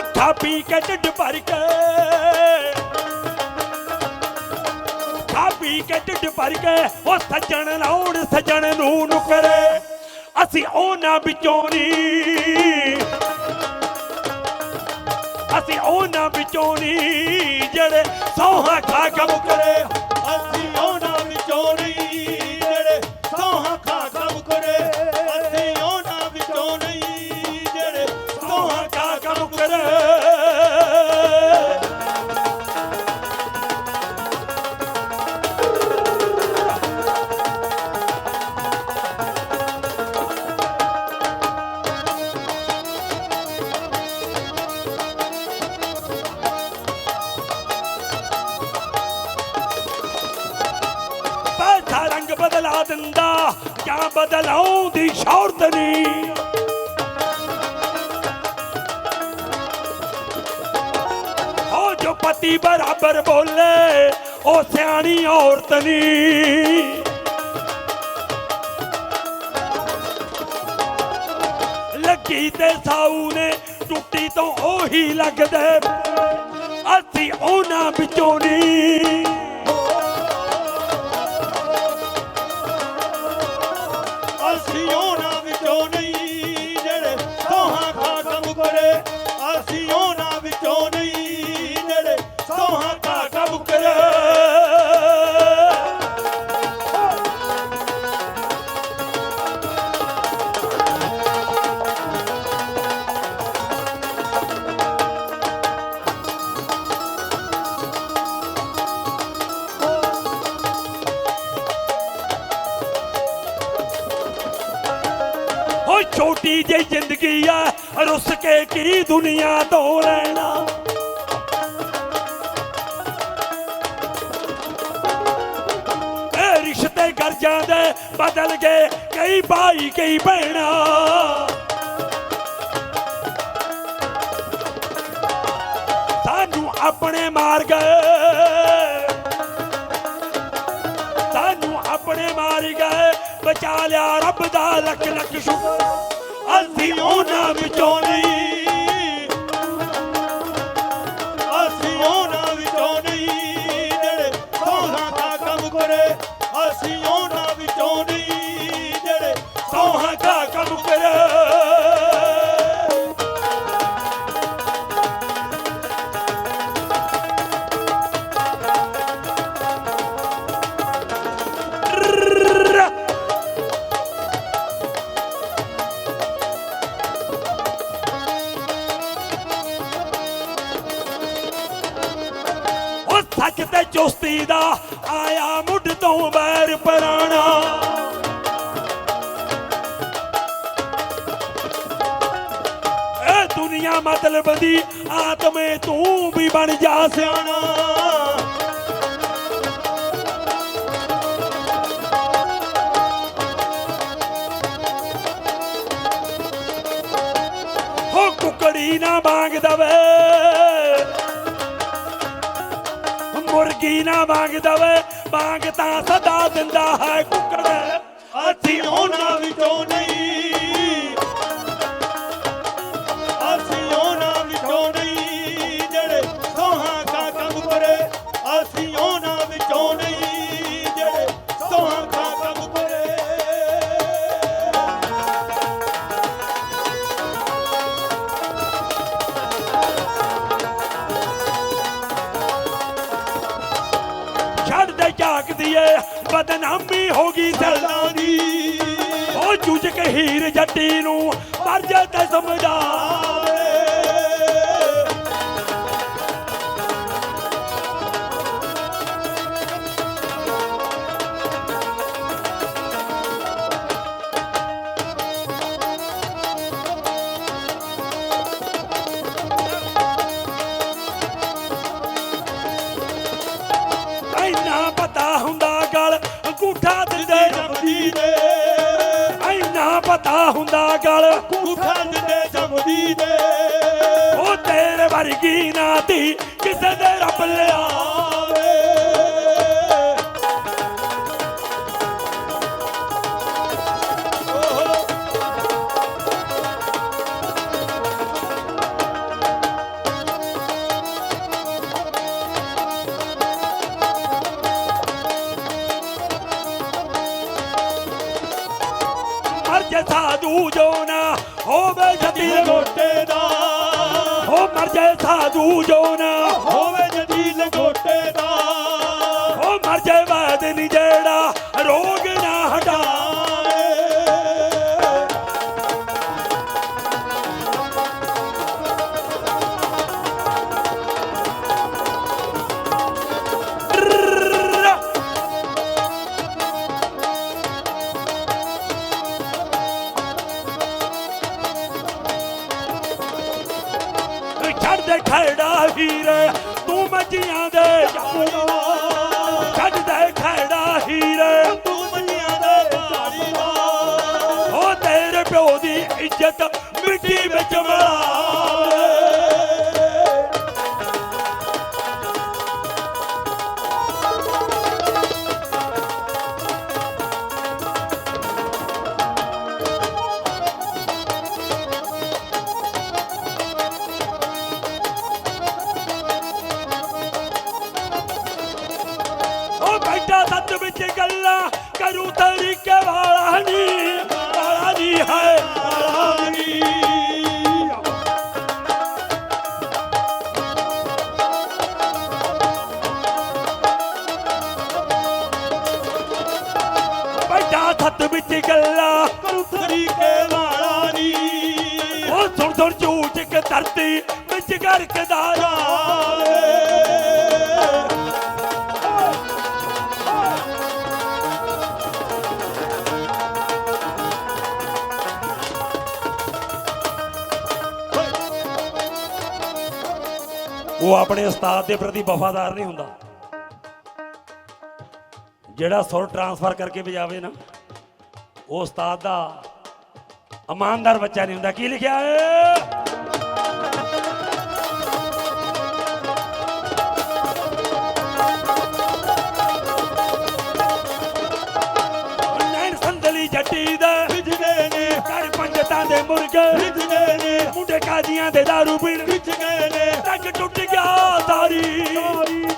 ਉਹ ਪੀ ਕੇ ਢਿੱਡ ਭਰ ਕੇ। ਖਾ ਪੀ ਕੇ ਢਿੱਡ ਭਰ ਕੇ, ਉਹ ਸੱਜਣ ਲਾਉਣ ਸੱਜਣ ਨੂੰ ਨੁਕਰੇ। ਅਸੀਂ ਉਹਨਾਂ ਵਿੱਚੋਂ ਨਹੀਂ ਅਸੀਂ ਉਹਨਾਂ ਵਿੱਚੋਂ ਨਹੀਂ ਜਿਹੜੇ ਸੌਹਾਂ ਖਾ ਕੇ ਮੁਕਰੇ। ਬਦਲਾ ਦਿੰਦਾ, ਜਾਂ ਬਦਲਾਉਂਦੀ ਸ਼ੌਰਤ ਨਹੀਂ ਹੋ ਜੋ ਪਤੀ ਬਰਾਬਰ ਬੋਲੇ, ਉਹ ਸਿਆਣੀ ਔਰਤ ਨਹੀਂ ਲੱਗੀ ਤੇ ਸਾਊ ਨੇ ਟੁੱਟੀ ਤੋਂ ਉਹੀ ਲੱਗਦੇ, ਅਸੀਂ ਉਹਨਾਂ ਵਿੱਚੋਂ ਨਹੀਂ ਅਸੀਂ ਉਹਨਾਂ ਵਿੱਚੋਂ ਨਹੀਂ ਓ ਛੋਟੀ ਜਿਹੀ ਜ਼ਿੰਦਗੀ ਆ, ਰੁੱਸ ਕੇ ਕੀ ਦੁਨੀਆ ਤੋਂ ਲੈਣਾ ਰਿਸ਼ਤੇ ਕਰ ਜਾਂਦੇ, ਬਦਲ ਗਏ, ਕਈ ਭਾਈ, ਕਈ ਭੈਣਾਂ। ਸਾਨੂੰ ਆਪਣੇ ਮਾਰ ਗਏ ਸਾਨੂੰ ਆਪਣੇ ਮਾਰ ਗਏ ਬਚਾ ਲਿਆ ਰੱਬ ਦਾ ਲੱਖ ਲੱਖ ਸ਼ੁਕਰ ਅਸੀਂ ਉਹਨਾਂ ਵਿੱਚੋਂ ਨਹੀਂ। ਅਸੀਂ ਉਹਨਾਂ ਵਿੱਚੋਂ ਨਹੀਂ ਜਿਹੜੇ ਸੋਹਾਂ ਖਾ ਕੰਮ ਕਰੇ। ਅਸੀਂ ਉਹਨਾਂ ਵਿੱਚੋਂ ਤੇ ਦਾ ਆਇਆ ਮੁੱਢ ਤੋਂ ਬੈਰ ਪਰਾਣਾ। ਇਹ ਦੁਨੀਆ ਮਤਲਬ ਦੀ ਆਤਮੇ ਤੂੰ ਵੀ ਬਣ ਜਾ ਸਿਆਣਾ। ਮੁਰਗੀ ਨਾ ਮੰਗ ਮੰਗ ਤਾਂ ਸਦਾ ਦਿੰਦਾ ਹੈ ਕੁੱਕੜ ਅਸੀਂ ਉਹਨਾਂ ਵਿੱਚੋਂ ਨਹੀਂ। ਅਸੀਂ ਉਹਨਾਂ ਵਿੱਚੋਂ ਨਹੀਂ। ਜਿਹੜੇ ਸੋਹਾਂ ਖਾ ਕੰਮ ਕਰੇ ਅਸੀਂ ਝਾਕਦੀ ਏ, ਬਦਨਾਮੀ ਹੋ ਗਈ ਸਲਦਾਂ ਦੀ। ਉਹ ਜੁਜ ਕੇ ਹੀਰ ਜੱਟੀ ਨੂੰ ਮਰ ਜਾ ਤੇ ਸਮਝਾ ਐਨਾ ਪਤਾ ਹੁੰਦਾ ਗਲ ਅੰਗੂਠਾ ਦਿੰਦੇ ਜਮਦੀ ਦੇ। ਐਨਾ ਪਤਾ ਹੁੰਦਾ ਗਲ ਕੁੱਠਾ ਦਿੰਦੇ ਜਮਦੀ ਦੇ। ਉਹ ਤੇਰੇ ਵਰਗੀ ਨਾਤੀ ਕਿਸੇ ਦੇ ਰੱਬ ਲਿਆਵੇ ਸਾਧੂ ਜੋ ਨਾ ਹੋਵੇ ਜਤੀਲ ਗੋਟੇ ਦਾ। ਹੋ ਮਰ ਜਾਏ ਸਾਧੂ ਜੋ ਨਾ ਹੋਵੇ ਜਦੀਲ ਗੋਟੇ ਦਾ। ਹੋ ਮਰ ਜਾਏ ਬਾਦ ਛੱਡ ਦੇ ਖੜਾ ਹੀਰ, ਤੂੰ ਮੱਜੀਆਂ ਦੇ ਜਾਊਗਾ ਛੱਡ ਦੇ ਖੜਾ ਹੀਰ, ਤੂੰ ਮੰਨਿਆ ਦੇ ਝਾੜੀ ਦਾ ਉਹ ਤੇਰੇ ਪਿਓ ਦੀ ਇੱਜ਼ਤ ਮਿੱਟੀ ਵਿੱਚ ਮਿਲਾਵੇ ਬੈਠਾ ਵਿੱਚ ਗੱਲਾਂ ਕਰੂ ਤਰੀਕੇ ਵਾਲਾ ਨਹੀਂ ਵਾਲਾ ਨਹੀਂ ਹੈ ਵਾਲਾ ਨਹੀਂ ਬੈਠਾ ਸੱਤ ਵਿੱਚ ਗੱਲਾਂ ਕਰੂ ਤਰੀਕੇ ਵਾਲਾ ਨੀ ਉਹ ਸੁਣ ਸੁਣ ਝੂਠ ਕੇ ਧਰਤੀ ਵਿੱਚ ਗਰਕਦਾ ਜਾਵੇ। ਉਹ ਆਪਣੇ ਉਸਤਾਦ ਦੇ ਪ੍ਰਤੀ ਵਫਾਦਾਰ ਨਹੀਂ ਹੁੰਦਾ। ਜਿਹੜਾ ਸੁਰ ਟਰਾਂਸਫਰ ਕਰਕੇ ਵਜਾਵੇ ਨਾ, ਉਹ ਉਸਤਾਦ ਦਾ ਇਮਾਨਦਾਰ ਬੱਚਾ ਨਹੀਂ ਹੁੰਦਾ। ਕੀ ਲਿਖਿਆ ਹੈ ਜੱਟੀ ਦੇ ਵਿਜਦੇ ਨੇ, ਘਰ ਪੰਜਤਾਂ ਦੇ ਮੁਰਗੇ ਵਿਜਦੇ ਨੇ, ਮੁੰਡੇ ਕਾਦੀਆਂ ਦੇ ਦਾਰੂ ਪੀਣ ਵਿਜ ਗਏ ਨੇ ਟੱਕ ਟੁੱਟ ਗਿਆ ਸਾਰੀ ਤਾਰੀ ਬਈ